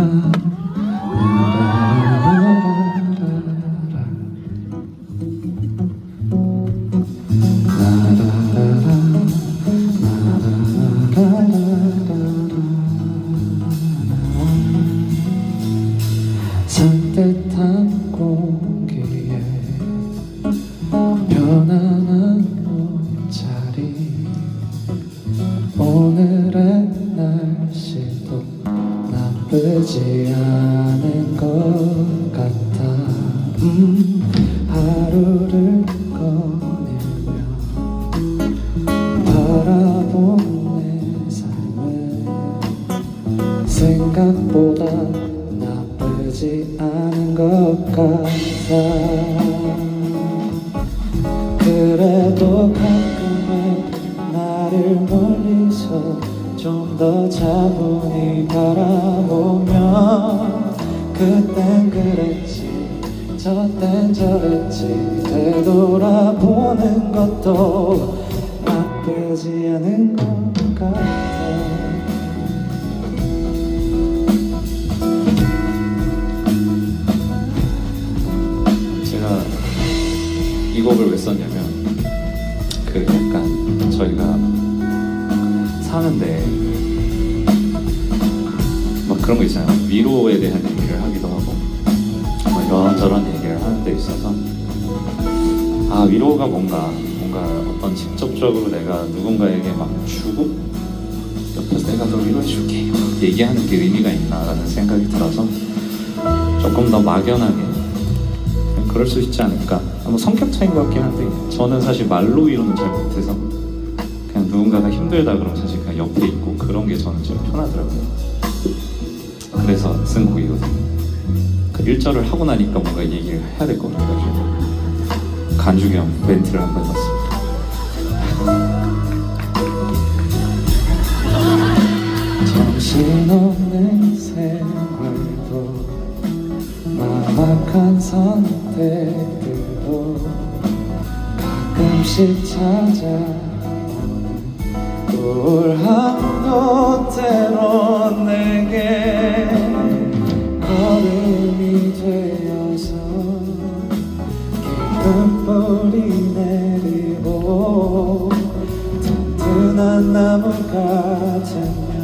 la la la 나쁘지 않은 것 같아. 음, 하루를 거닐며 바라본 내 삶은 생각보다 나쁘지 않은 것 같아. 그래도 가끔은 나를 멀리서 좀 더 차분히 바라보면 그땐 그랬지 저땐 저랬지 되돌아보는 것도 나쁘지 않은 것 같아. 제가 이 곡을 왜 썼냐면 사는데 막 그런 거 있잖아요 위로에 대한 얘기를 하기도 하고 막 이런저런 얘기를 하는 데 있어서 아 위로가 뭔가 뭔가 어떤 직접적으로 내가 누군가에게 막 주고 옆에서 내가 너 위로해줄게 막 얘기하는 게 의미가 있나라는 생각이 들어서 조금 더 막연하게 그럴 수 있지 않을까. 뭐 성격 차이인 것 같긴 한데 저는 사실 말로 위로는 잘 못해서 누군가가 힘들다 그러면 사실 그냥 옆에 있고 그런 게 저는 좀 편하더라고요. 그래서 쓴 곡이거든요. 그 1절을 하고 나니까 뭔가 얘기를 해야 될 것 같아가지고 간주 겸 멘트를 한번 해봤습니다. 정신없는 생활도 막막한 선택들도 가끔씩 찾아오는 우울함도 때론 내게 걸음이 되어서 깊은 뿌리 내리고 튼튼한 나무 같으면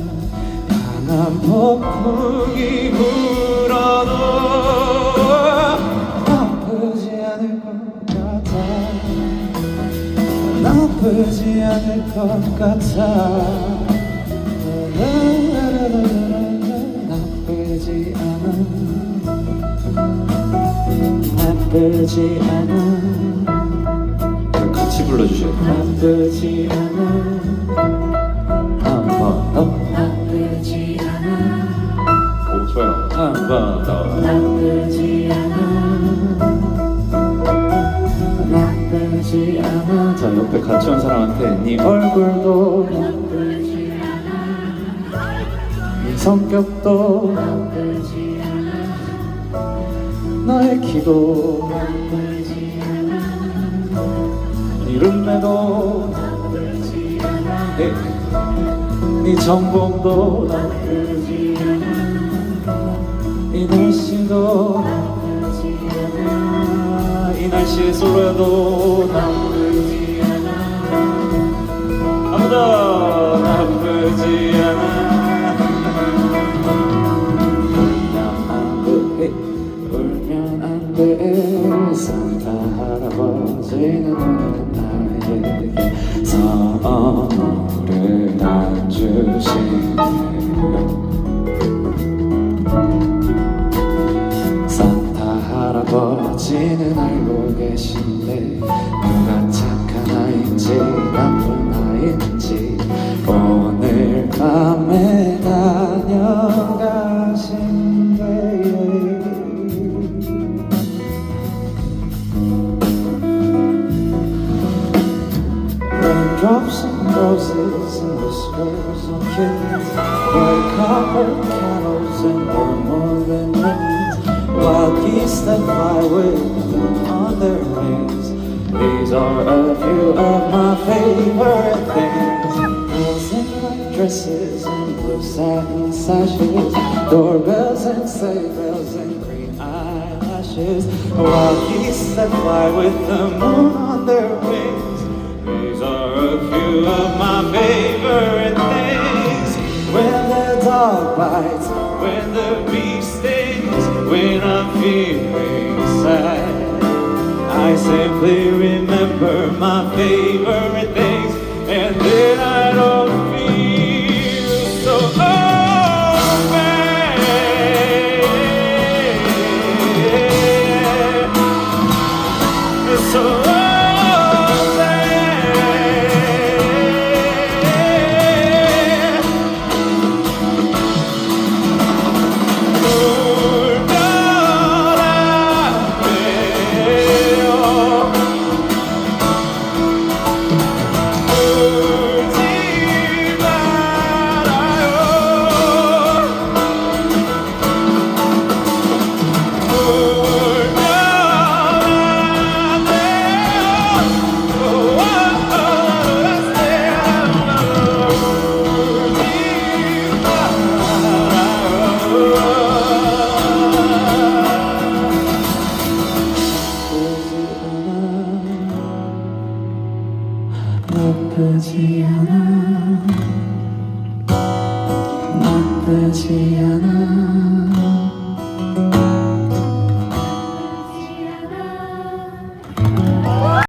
강한 폭풍이 불어도 나쁘지 않을 것 같아 나쁘지 않아 나쁘지 않아 같이 불러주셔야 돼요. 나쁘지 않아 한번 더. 나쁘지 않아 오, 좋아요. 한번 더. 나쁘지 같이 온 사람한테 네 얼굴도 네 성격도 너의 키도 이름에도 않아 네, 네 전공도 이 날씨도 이 날씨의 솔로도 geese that fly with on their wings These are a few of my favorite things Girls in white dresses and blue satin sashes, doorbells and sleigh bells and green eyelashes. While geese that fly with the moon on their wings. These are a few of my favorite simply remember my favorite things, and then I don't feel so bad. So 않아. 나쁘지 않아